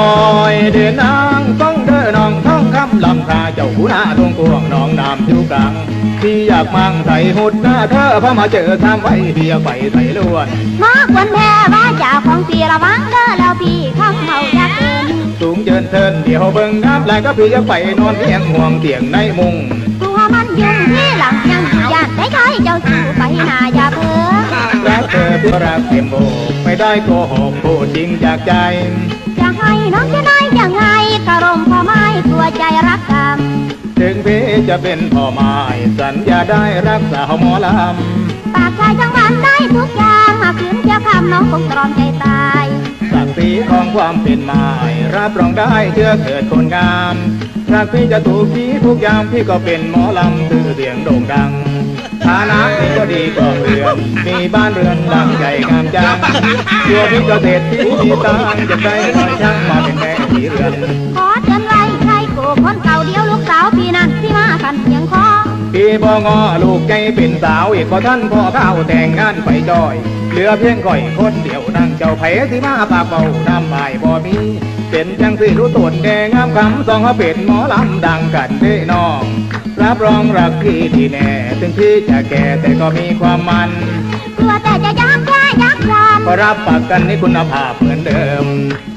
อยเดินนางต้องเดินนองท้องคำลำคาเจ้าหูหน้าตรงกวงน้องน้ำผิวกลางที่อยากมั่งใส่หุดหน้าเธอพอมาเจอทำไว้เบียไฟใส่ลวดมาควันแพ้ว่าจ้าของพี่ระวังเด้อแล้วพี่ข้างเขาจยากเกินสูงเจินเทินเดี๋ยวเบิ่งน้ำแรงก็พี่จะไปนอนเพียงห่วงเตียงในมุงตัวมันยุ่งที่หลังยังอยากได้ใครเจ้าสู่ไปหนาอยาเพิ่รักเธอเพื่อรักเต็มโบไม่ได้โกหกพูดจริงจากใจ ให้น้องจะได้ยังไงกระรมพ่อไม้ตัวใจรักกันถึงพี่จะเป็นพ่อไม้สัญญาได้รักษาหมอลปากชายจังหวัดได้ทุกอย่างหากคืนจะคำน้องคงตรอมใจตายำศักดิ์ศรีของความเป็นไม้รับรองได้เชื่อเกิดคนงามรักพี่จะถูกทีทุกอยามพี่ก็เป็นหมอลำชื่อเสียงโด่งดัง ฐานะพี่ก็ดีกว่าเรือนมีบ้านเรือนหลังใหญ่งามจังตัวพี่ก็เศรษฐีมีตังค์จะได้หน่อยช่างมาเป็นแม่สีเรือนขอเตือนไว้ใครโกคนเก่าเดียวลูกสาวพี่นั่นที่มาขันเสียงคอพี่บองอลูกใจเป็นสาวอีกพอท่านพ่อข้าวแต่งงานไปจอย เหลือเพียงก่อยคนเดียวนั่งเจ้าไผที่มาปากเบาน้ำใบายบ่มีเป็นจังสิรู้ตนแดงงามคำสองเขาเป็นหมอลำดังกันเด้น้อง รับรองรักพี่ที่แน่ ถึงพี่จะแก่แต่ก็มีความมันกลัวแต่จะยักแย่ยักยามก็รับปากกันในคุณภาพเหมือนเดิม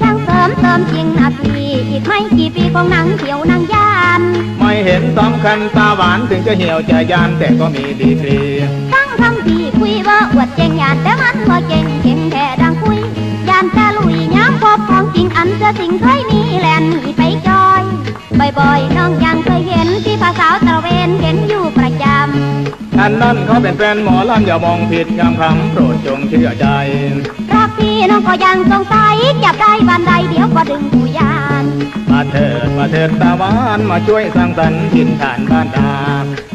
ช่างเสริมเติมจริงนะพี่อีกไม่กี่ปีคงนั่งเขียวนั่งยาน ไม่เห็นสำคัญตาหวานถึงจะเหี่ยวจะยานแต่ก็มีดีกรีตั้งคำที่คุยว่าอวดเจงยานแต่มันว่าเจงเจง อันนั้นเขาเป็นแฟนหมอลำอย่ามองผิดงามคำโปรดจงเชื่อใจ รักพี่น้องก็ยังสงสัยจับได้บันไดเดี๋ยวก็ดึงหูยาน มาเถิดมาเถิดตาหวานมาช่วยสร้างสรรค์ถิ่นฐานบ้านดา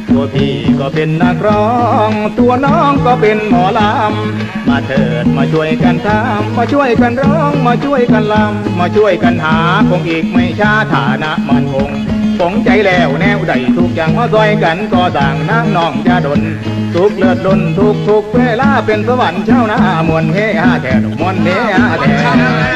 ตัวพี่ก็เป็นนักร้อง ตัวน้องก็เป็นหมอลำ มาเถิดมาช่วยกันทำมาช่วยกันร้อง มาช่วยกันลำ มาช่วยกันหาคงอีกไม่ช้าฐานะมันคง สงใจแล้วแนวใดทุกอย่างมาซอยกันก็ต่างน้ำนองจะดนทุกเลือดล้นทุกทุกเวลาเป็นสวรรค์เช้าหน้ามวลเฮฮาแทนมวลเฮฮาแทน